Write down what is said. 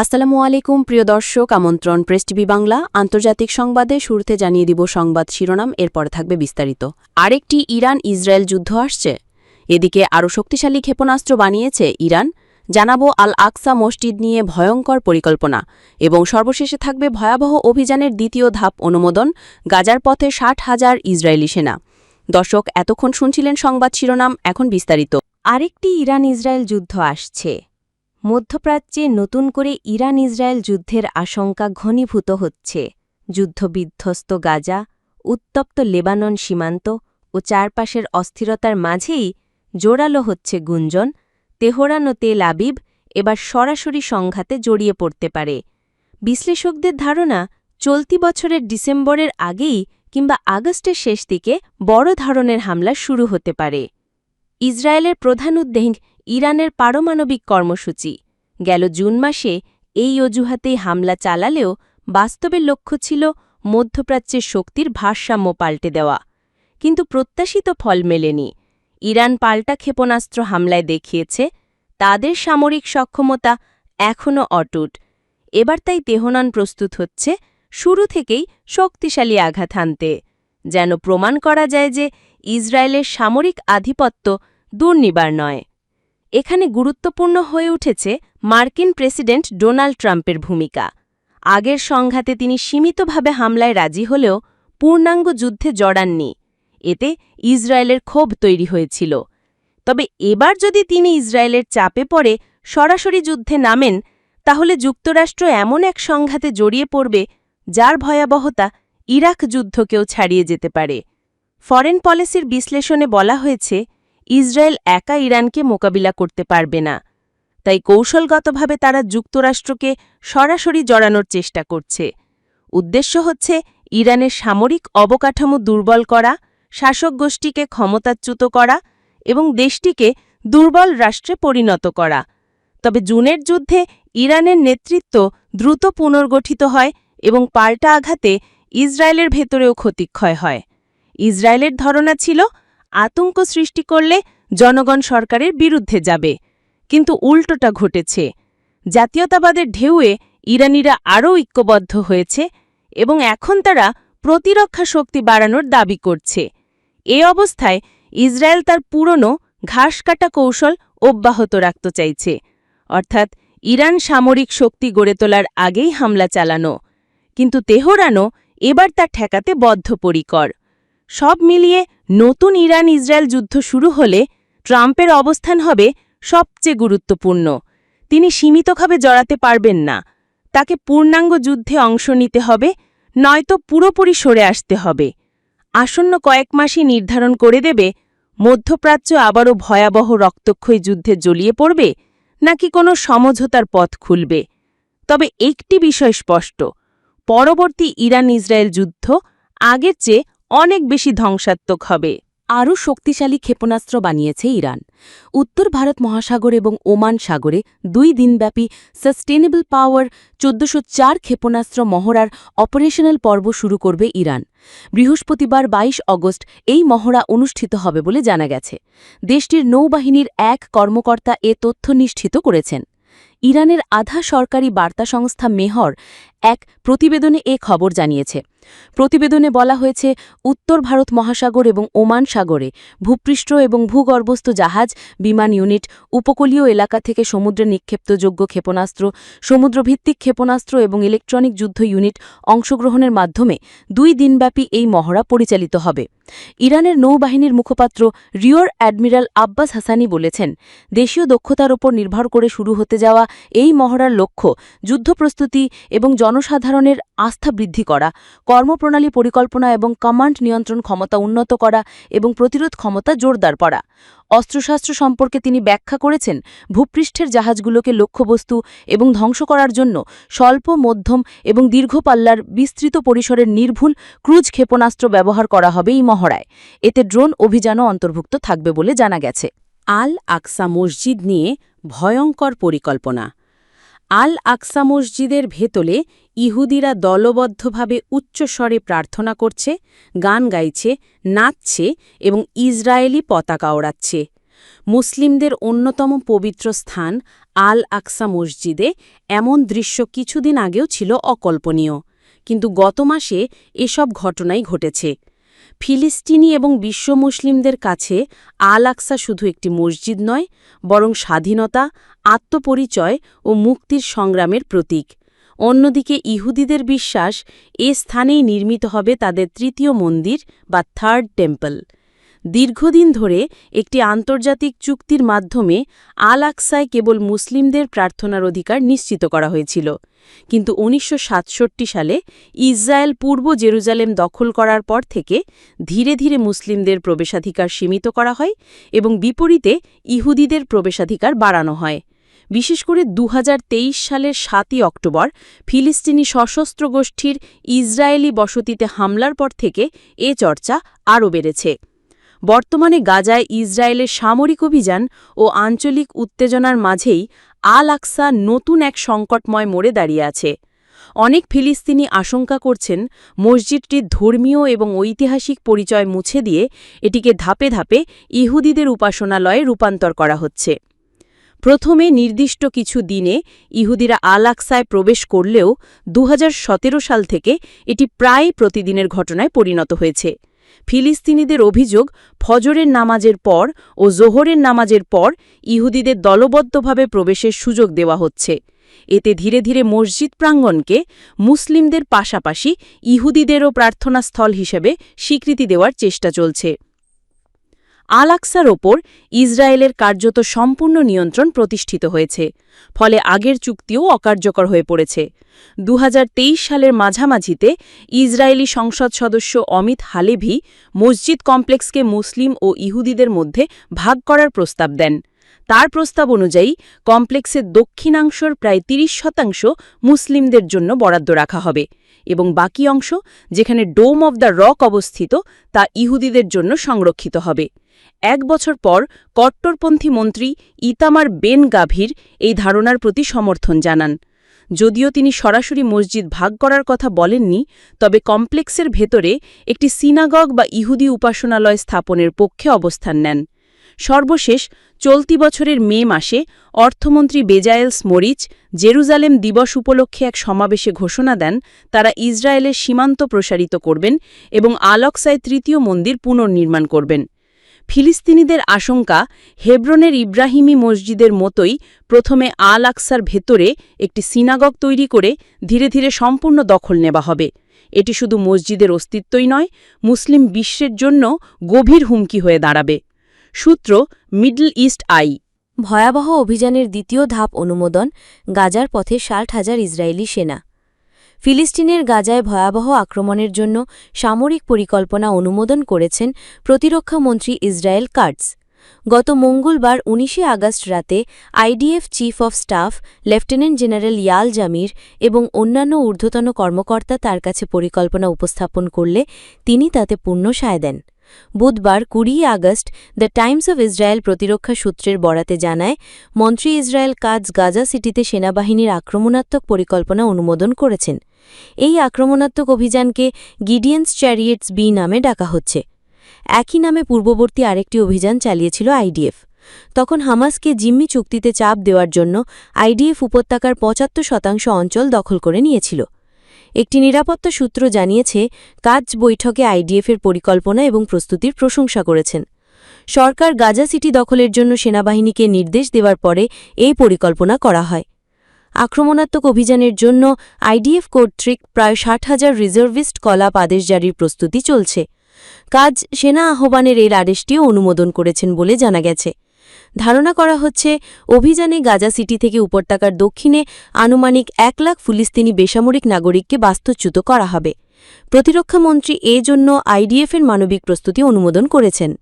আসসালামু আলাইকুম, প্রিয় দর্শক, আমন্ত্রণ প্রেস টিভি বাংলা। আন্তর্জাতিক সংবাদে শুরুতে জানিয়ে দিব সংবাদ শিরোনাম, এরপরে থাকবে বিস্তারিত। আরেকটি ইরান ইসরায়েল যুদ্ধ আসছে। এদিকে আরও শক্তিশালী ক্ষেপণাস্ত্র বানিয়েছে ইরান। জানাব আল আকসা মসজিদ নিয়ে ভয়ঙ্কর পরিকল্পনা এবং সর্বশেষে থাকবে ভয়াবহ অভিযানের দ্বিতীয় ধাপ অনুমোদন, গাজার পথে ষাট হাজার ইসরায়েলি সেনা। দর্শক, এতক্ষণ শুনছিলেন সংবাদ শিরোনাম, এখন বিস্তারিত। আরেকটি ইরান ইসরায়েল যুদ্ধ আসছে। মধ্যপ্রাচ্যে নতুন করে ইরান ইসরায়েল যুদ্ধের আশঙ্কা ঘনীভূত হচ্ছে। যুদ্ধবিধ্বস্ত গাজা, উত্তপ্ত লেবানন সীমান্ত ও চারপাশের অস্থিরতার মাঝেই জোরালো হচ্ছে গুঞ্জন, তেহরান ও তেল আবিব এবার সরাসরি সংঘাতে জড়িয়ে পড়তে পারে। বিশ্লেষকদের ধারণা, চলতি বছরের ডিসেম্বরের আগেই কিংবা আগস্টের শেষ দিকে বড় ধরনের হামলা শুরু হতে পারে। ইসরায়েলের প্রধান উদ্বেগ ইরানের পারমাণবিক কর্মসূচি। গেল জুন মাসে এই অজুহাতেই হামলা চালালেও বাস্তবের লক্ষ্য ছিল মধ্যপ্রাচ্যের শক্তির ভারসাম্য পাল্টে দেওয়া। কিন্তু প্রত্যাশিত ফল মেলেনি। ইরান পাল্টা ক্ষেপণাস্ত্র হামলায় দেখিয়েছে, তাদের সামরিক সক্ষমতা এখনও অটুট। এবার তাই তেহনান প্রস্তুত হচ্ছে, শুরু থেকেই শক্তিশালী আঘাত হানতে। যেন প্রমাণ করা যায় যে ইসরায়েলের সামরিক আধিপত্য দুর্নিবার নয়। এখানে গুরুত্বপূর্ণ হয়ে উঠেছে মার্কিন প্রেসিডেন্ট ডোনাল্ড ট্রাম্পের ভূমিকা। আগের সংঘাতে তিনি সীমিতভাবে হামলায় রাজি হলেও পূর্ণাঙ্গ যুদ্ধে জড়াননি। এতে ইসরায়েলের ক্ষোভ তৈরি হয়েছিল। তবে এবার যদি তিনি ইসরায়েলের চাপে পড়ে সরাসরি যুদ্ধে নামেন, তাহলে যুক্তরাষ্ট্র এমন এক সংঘাতে জড়িয়ে পড়বে যার ভয়াবহতা ইরাক যুদ্ধকেও ছাড়িয়ে যেতে পারে। ফরেন পলিসির বিশ্লেষণে বলা হয়েছে, ইসরায়েল একা ইরানকে মোকাবিলা করতে পারবে না। তাই কৌশলগতভাবে তারা যুক্তরাষ্ট্রকে সরাসরি জড়ানোর চেষ্টা করছে। উদ্দেশ্য হচ্ছে ইরানের সামরিক অবকাঠামো দুর্বল করা, শাসক গোষ্ঠীকে ক্ষমতাচ্যুত করা এবং দেশটিকে দুর্বল রাষ্ট্রে পরিণত করা। তবে জুনের যুদ্ধে ইরানের নেতৃত্ব দ্রুত পুনর্গঠিত হয় এবং পাল্টা আঘাতে ইসরায়েলের ভেতরেও ক্ষতিক্ষয় হয়। ইসরায়েলের ধারণা ছিল, আতঙ্ক সৃষ্টি করলে জনগণ সরকারের বিরুদ্ধে যাবে। কিন্তু উল্টোটা ঘটেছে। জাতীয়তাবাদের ঢেউয়ে ইরানিরা আরও ঐক্যবদ্ধ হয়েছে এবং এখন তারা প্রতিরক্ষা শক্তি বাড়ানোর দাবি করছে। এ অবস্থায় ইসরায়েল তার পুরনো ঘাস কাটা কৌশল অব্যাহত রাখতে চাইছে। অর্থাৎ ইরান সামরিক শক্তি গড়ে তোলার আগেই হামলা চালানো। কিন্তু তেহরানও এবার তা ঠেকাতে বদ্ধপরিকর। সব মিলিয়ে নতুন ইরান ইসরায়েল যুদ্ধ শুরু হলে ট্রাম্পের অবস্থান হবে সবচেয়ে গুরুত্বপূর্ণ। তিনি সীমিতভাবে জড়াতে পারবেন না। তাকে পূর্ণাঙ্গ যুদ্ধে অংশ নিতে হবে, নয়তো পুরোপুরি সরে আসতে হবে। আসন্ন কয়েক মাসই নির্ধারণ করে দেবে, মধ্যপ্রাচ্য আবারও ভয়াবহ রক্তক্ষয়ী যুদ্ধে জ্বলিয়ে পড়বে, নাকি কোনো সমঝোতার পথ খুলবে? তবে একটি বিষয় স্পষ্ট, পরবর্তী ইরান ইসরায়েল যুদ্ধ আগের চেয়ে অনেক বেশি ধ্বংসাত্মক হবে। আরও শক্তিশালী ক্ষেপণাস্ত্র বানিয়েছে ইরান। উত্তর ভারত মহাসাগর এবং ওমান সাগরে দুই দিনব্যাপী সাস্টেনেবল পাওয়ার চোদ্দশো চার ক্ষেপণাস্ত্র মহড়ার অপারেশনাল পর্ব শুরু করবে ইরান। বৃহস্পতিবার ২২ অগস্ট এই মহড়া অনুষ্ঠিত হবে বলে জানা গেছে। দেশটির নৌবাহিনীর এক কর্মকর্তা এ তথ্য নিশ্চিত করেছেন। ইরানের আধা সরকারি বার্তা সংস্থা মেহর এক প্রতিবেদনে এ খবর জানিয়েছে। প্রতিবেদনে বলা হয়েছে, উত্তর ভারত মহাসাগর এবং ওমান সাগরে ভূপৃষ্ঠ এবং ভূগর্ভস্থ জাহাজ, বিমান ইউনিট, উপকূলীয় এলাকা থেকে সমুদ্রে নিক্ষেপ্তযোগ্য ক্ষেপণাস্ত্র, সমুদ্রভিত্তিক ক্ষেপণাস্ত্র এবং ইলেকট্রনিক যুদ্ধ ইউনিট অংশগ্রহণের মাধ্যমে দুই দিনব্যাপী এই মহড়া পরিচালিত হবে। ইরানের নৌবাহিনীর মুখপাত্র রিওর অ্যাডমিরাল আব্বাস হাসানি বলেছেন, দেশীয় দক্ষতার ওপর নির্ভর করে শুরু হতে যাওয়া এই মহড়ার লক্ষ্য যুদ্ধ প্রস্তুতি এবং জনসাধারণের আস্থা বৃদ্ধি করা, কর্মপ্রণালী পরিকল্পনা এবং কমান্ড নিয়ন্ত্রণ ক্ষমতা উন্নত করা এবং প্রতিরোধ ক্ষমতা জোরদার করা। অস্ত্রশাস্ত্র সম্পর্কে তিনি ব্যাখ্যা করেছেন, ভূপৃষ্ঠের জাহাজগুলোকে লক্ষ্যবস্তু এবং ধ্বংস করার জন্য স্বল্প, মধ্যম এবং দীর্ঘ পাল্লার বিস্তৃত পরিসরের নির্ভুল ক্রুজ ক্ষেপণাস্ত্র ব্যবহার করা হবে এই মহড়ায়। এতে ড্রোন অভিযানও অন্তর্ভুক্ত থাকবে বলে জানা গেছে। আল আকসা মসজিদ নিয়ে ভয়ঙ্কর পরিকল্পনা। আল আকসা মসজিদের ভেতলে ইহুদিরা দলবদ্ধভাবে উচ্চস্বরে প্রার্থনা করছে, গান গাইছে, নাচছে এবং ইসরায়েলি পতাকা ওড়াচ্ছে। মুসলিমদের অন্যতম পবিত্র স্থান আল আকসা মসজিদে এমন দৃশ্য কিছুদিন আগেও ছিল অকল্পনীয়। কিন্তু গত মাসে এসব ঘটনাই ঘটেছে। ফিলিস্তিনি এবং বিশ্ব মুসলিমদের কাছে আল আকসা শুধু একটি মসজিদ নয়, বরং স্বাধীনতা, আত্মপরিচয় ও মুক্তির সংগ্রামের প্রতীক। অন্যদিকে ইহুদিদের বিশ্বাস এ স্থানেই নির্মিত হবে তাদের তৃতীয় মন্দির বা থার্ড টেম্পল। দীর্ঘদিন ধরে একটি আন্তর্জাতিক চুক্তির মাধ্যমে আল আকসায় কেবল মুসলিমদের প্রার্থনার অধিকার নিশ্চিত করা হয়েছিল। কিন্তু উনিশশো সাতষট্টি সালে ইসরায়েল পূর্ব জেরুজালেম দখল করার পর থেকে ধীরে ধীরে মুসলিমদের প্রবেশাধিকার সীমিত করা হয় এবং বিপরীতে ইহুদিদের প্রবেশাধিকার বাড়ানো হয়। বিশেষ করে দু হাজার তেইশ সালের সাতই অক্টোবর ফিলিস্তিনি সশস্ত্র গোষ্ঠীর ইসরায়েলি বসতিতে হামলার পর থেকে এ চর্চা আরও বেড়েছে। বর্তমানে গাজায় ইসরায়েলের সামরিক অভিযান ও আঞ্চলিক উত্তেজনার মাঝেই আল আকসা নতুন এক সংকটময় মোড়ে দাঁড়িয়ে আছে। অনেক ফিলিস্তিনি আশঙ্কা করছেন মসজিদটির ধর্মীয় এবং ঐতিহাসিক পরিচয় মুছে দিয়ে এটিকে ধাপে ধাপে ইহুদিদের উপাসনালয়ে রূপান্তর করা হচ্ছে। প্রথমে নির্দিষ্ট কিছু দিনে ইহুদিরা আল আকসায় প্রবেশ করলেও দু হাজার সতেরো সাল থেকে এটি প্রায় প্রতিদিনের ঘটনায় পরিণত হয়েছে। ফিলিস্তিনিদের অভিযোগ, ফজরের নামাজের পর ও জোহরের নামাজের পর ইহুদিদের দলবদ্ধভাবে প্রবেশের সুযোগ দেওয়া হচ্ছে। এতে ধীরে ধীরে মসজিদ প্রাঙ্গণকে মুসলিমদের পাশাপাশি ইহুদিদেরও প্রার্থনাস্থল হিসেবে স্বীকৃতি দেওয়ার চেষ্টা চলছে। আল আকসার ওপর ইসরায়েলের কার্যত সম্পূর্ণ নিয়ন্ত্রণ প্রতিষ্ঠিত হয়েছে, ফলে আগের চুক্তিও অকার্যকর হয়ে পড়েছে। দু হাজার তেইশ সালের মাঝামাঝিতে ইসরায়েলি সংসদ সদস্য অমিত হালেভি মসজিদ কমপ্লেক্সকে মুসলিম ও ইহুদিদের মধ্যে ভাগ করার প্রস্তাব দেন। তার প্রস্তাব অনুযায়ী কমপ্লেক্সের দক্ষিণাংশর প্রায় ৩০ শতাংশ মুসলিমদের জন্য বরাদ্দ রাখা হবে এবং বাকি অংশ, যেখানে ডোম অব দ্য রক অবস্থিত, তা ইহুদিদের জন্য সংরক্ষিত হবে। এক বছর পর কট্টরপন্থী মন্ত্রী ইতামার বেন গাভীর এই ধারণার প্রতি সমর্থন জানান। যদিও তিনি সরাসরি মসজিদ ভাগ করার কথা বলেননি, তবে কমপ্লেক্সের ভেতরে একটি সিনাগগ বা ইহুদি উপাসনালয় স্থাপনের পক্ষে অবস্থান নেন। সর্বশেষ চলতি বছরের মে মাসে অর্থমন্ত্রী বেজায়েলস মরিচ জেরুজালেম দিবস উপলক্ষে এক সমাবেশে ঘোষণা দেন, তারা ইসরায়েলের সীমান্ত প্রসারিত করবেন এবং আলকসায় তৃতীয় মন্দির পুনর্নির্মাণ করবেন। ফিলিস্তিনিদের আশঙ্কা, হেব্রনের ইব্রাহিমী মসজিদের মতোই প্রথমে আল আকসার ভেতরে একটি সিনাগগ তৈরি করে ধীরে ধীরে সম্পূর্ণ দখল নেওয়া হবে। এটি শুধু মসজিদের অস্তিত্বই নয়, মুসলিম বিশ্বের জন্য গভীর হুমকি হয়ে দাঁড়াবে। সূত্র, মিডল ইস্ট আই। ভয়াবহ অভিযানের দ্বিতীয় ধাপ অনুমোদন, গাজার পথে ষাট হাজার ইসরায়েলি সেনা। ফিলিস্তিনের গাজায় ভয়াবহ আক্রমণের জন্য সামরিক পরিকল্পনা অনুমোদন করেছেন প্রতিরক্ষামন্ত্রী ইসরায়েল কার্টস গত মঙ্গলবার উনিশে আগস্ট রাতে IDF chief of staff, lieutenant general Eyal Zamir এবং অন্যান্য ঊর্ধ্বতন কর্মকর্তা তার কাছে পরিকল্পনা উপস্থাপন করলে তিনি তাতে পূর্ণ সায় দেন। বুধবার কুড়ি August the Times of Israel প্রতিরক্ষা সূত্রের বরাতে জানায়, মন্ত্রী ইসরায়েল কাজ গাজা সিটিতে সেনাবাহিনীর আক্রমণাত্মক পরিকল্পনা অনুমোদন করেছেন। এই আক্রমণাত্মক অভিযানকে গিডিয়েন্স চ্যারিয়েটস বি নামে ডাকা হচ্ছে। একই নামে পূর্ববর্তী আরেকটি অভিযান চালিয়েছিল আইডিএফ। তখন হামাসকে জিম্মি চুক্তিতে চাপ দেওয়ার জন্য আইডিএফ উপত্যকার পঁচাত্তর শতাংশ অঞ্চল দখল করে নিয়েছিল। একটি নিরাপত্তা সূত্র জানিয়েছে, কাজ বৈঠকে আইডিএফের পরিকল্পনা এবং প্রস্তুতির প্রশংসা করেছেন। সরকার গাজা সিটি দখলের জন্য সেনাবাহিনীকে নির্দেশ দেওয়ার পরে এই পরিকল্পনা করা হয়। আক্রমণাত্মক অভিযানের জন্য আইডিএফ কর্তৃক প্রায় ষাট হাজার রিজার্ভিস্ট কলাপ আদেশ জারির প্রস্তুতি চলছে। কাজ সেনা আহ্বানের এর আদেশটিও অনুমোদন করেছেন বলে জানা গেছে। ধারণা করা হচ্ছে, অভিযানে গাজা সিটি থেকে উপত্যকার দক্ষিণে আনুমানিক এক লাখ ফিলিস্তিনি বেসামরিক নাগরিককে বাস্তুচ্যুত করা হবে। প্রতিরক্ষামন্ত্রী এ জন্য আইডিএফের মানবিক প্রস্তুতি অনুমোদন করেছেন।